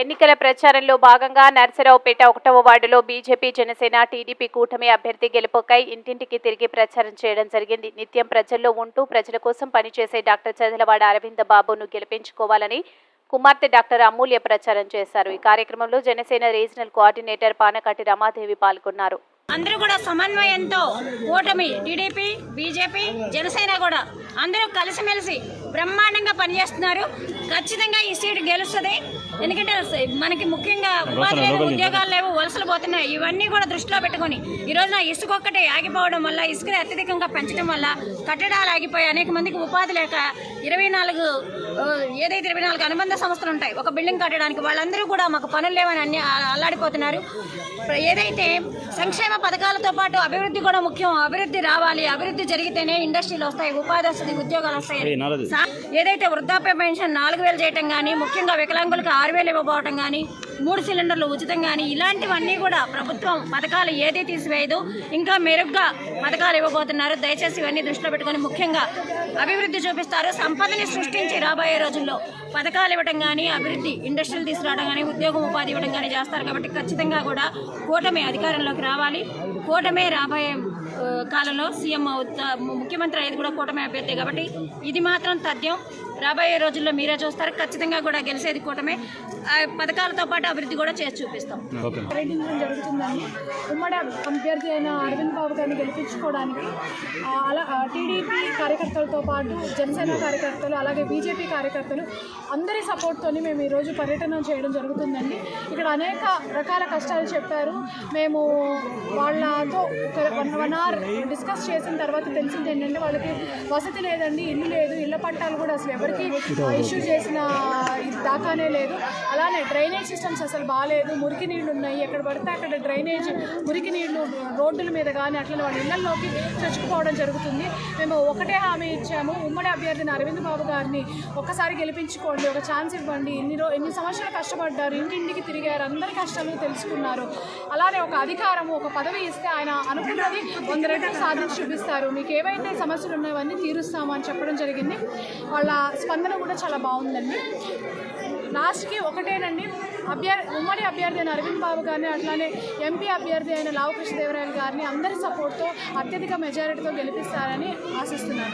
ఎన్నికల ప్రచారంలో భాగంగా నర్సరావుపేట ఒకటవ వార్డులో బీజేపీ జనసేన టీడీపీ కూటమి అభ్యర్థి గెలుపుకై ఇంటింటికి తిరిగి ప్రచారం చేయడం జరిగింది. నిత్యం ప్రజల్లో ఉంటూ ప్రజల కోసం పనిచేసే డాక్టర్ చదలవాడ అరవింద బాబును గెలిపించుకోవాలని కుమార్తె డాక్టర్ అమూల్య ప్రచారం చేశారు. ఈ కార్యక్రమంలో జనసేన రీజనల్ కోఆర్డినేటర్ పానకాటి రమాదేవి పాల్గొన్నారు. అందరూ కూడా సమన్వయంతో కూటమి టీడీపీ బీజేపీ జనసేన కూడా అందరూ కలిసిమెలిసి బ్రహ్మాండంగా పనిచేస్తున్నారు. ఖచ్చితంగా ఈ సీటు గెలుస్తుంది. ఎందుకంటే మనకి ముఖ్యంగా ఉపాధి లేదు ఉద్యోగాలు లేవు వలసలు పోతున్నాయి. ఇవన్నీ కూడా దృష్టిలో పెట్టుకొని ఈ రోజున ఇసుక ఒక్కటే ఆగిపోవడం వల్ల ఇసుకని అత్యధికంగా పెంచడం వల్ల కట్టడాలు ఆగిపోయి అనేక మందికి ఉపాధి లేక ఇరవై నాలుగు ఏదైతే ఇరవై నాలుగు అనుబంధ సంస్థలు ఉంటాయి ఒక బిల్డింగ్ కట్టడానికి వాళ్ళందరూ కూడా మాకు పనులు లేవని అన్ని అల్లాడిపోతున్నారు. ఏదైతే సంక్షేమ పథకాలతో పాటు అభివృద్ధి కూడా ముఖ్యం అభివృద్ధి రావాలి అభివృద్ధి జరిగితేనే ఇండస్ట్రీలు వస్తాయి ఉపాధి వస్తుంది ఉద్యోగాలు వస్తాయి. ఏదైతే వృద్ధాప్య పెన్షన్ నాలుగు వేలు చేయటం కానీ ముఖ్యంగా వికలాంగులకు ఆరు వేలు ఇవ్వబోవటం కానీ మూడు సిలిండర్లు ఉచితం కానీ ఇలాంటివన్నీ కూడా ప్రభుత్వం పథకాలు ఏది తీసివేయదు. ఇంకా మెరుగ్గా పథకాలు ఇవ్వబోతున్నారు. దయచేసి ఇవన్నీ దృష్టిలో పెట్టుకొని ముఖ్యంగా అభివృద్ధి చూపిస్తారు. సంపదని సృష్టించి రాబోయే రోజుల్లో పథకాలు ఇవ్వడం కానీ అభివృద్ధి ఇండస్ట్రీలు తీసుకురావడం కానీ ఉద్యోగం ఉపాధి ఇవ్వడం కానీ చేస్తారు. కాబట్టి ఖచ్చితంగా కూడా కూటమి అధికారంలోకి రావాలి. కూటమే రాబోయే కాలంలో సీఎం అవుతా ముఖ్యమంత్రి అయ్యేది కూడా కూటమి అభ్యర్థి కాబట్టి ఇది మాత్రం తథ్యం. రాబోయే రోజుల్లో మీరే చూస్తారు. ఖచ్చితంగా కూడా గెలిచేది కూటమే. పథకాలతో పాటు అభివృద్ధి కూడా చేసి చూపిస్తాం. పర్యటించడం జరుగుతుందండి. ఉమ్మడి అభ్యర్థి అయిన అరవింద్ బాబు గారిని గెలిపించుకోవడానికి అలా టీడీపీ కార్యకర్తలతో పాటు జనసేన కార్యకర్తలు అలాగే బీజేపీ కార్యకర్తలు అందరి సపోర్ట్తోని మేము ఈరోజు పర్యటన చేయడం జరుగుతుందండి. ఇక్కడ అనేక రకాల కష్టాలు చెప్పారు. మేము వాళ్ళతో ఒక వన్ వన్ అవర్ డిస్కస్ చేసిన తర్వాత తెలిసింది ఏంటంటే వాళ్ళకి వసతి లేదండి ఇల్లు లేదు ఇళ్ళ పట్టాలు కూడా అసలు ఎవరికి ఇష్యూ చేసిన ఇది దాకానే లేదు. అలానే డ్రైనేజ్ సిస్టమ్స్ అసలు బాగాలేదు మురికి నీళ్ళు ఉన్నాయి. ఎక్కడ పడితే అక్కడ డ్రైనేజ్ మురికి నీళ్ళు రోడ్డుల మీద కానీ అట్లా వాళ్ళ ఇళ్ళలోకి చొచ్చుకుపోవడం జరుగుతుంది. మేము ఒకటే హామీ ఇచ్చాము. ఉమ్మడి అభ్యర్థిని అరవింద్ బాబు గారిని ఒక్కసారి గెలిపించుకోండి. ఒక ఛాన్స్ ఇవ్వండి. ఇన్ని రో ఎన్ని సంవత్సరాలు కష్టపడ్డారు? ఇంటింటికి తిరిగారు. అందరి కష్టాలు తెలుసుకున్నారు. అలానే ఒక అధికారము ఒక పదవి ఇస్తే ఆయన అనుకున్నది వంద రెట్లు సాధించి చూపిస్తారు. మీకు ఏవైతే సమస్యలు ఉన్నాయో అవన్నీ తీరుస్తామని చెప్పడం జరిగింది. వాళ్ళ స్పందన కూడా చాలా బాగుందండి. లాస్ట్కి ఒకటేనండి అభ్యర్థి ఉమ్మడి అభ్యర్థి అయిన అరవింద్ బాబు గారిని అట్లానే ఎంపీ అభ్యర్థి అయిన లావు కృష్ణదేవరాయలు గారిని అందరి సపోర్ట్తో అత్యధిక మెజారిటీతో గెలిపిస్తారని ఆశిస్తున్నాను.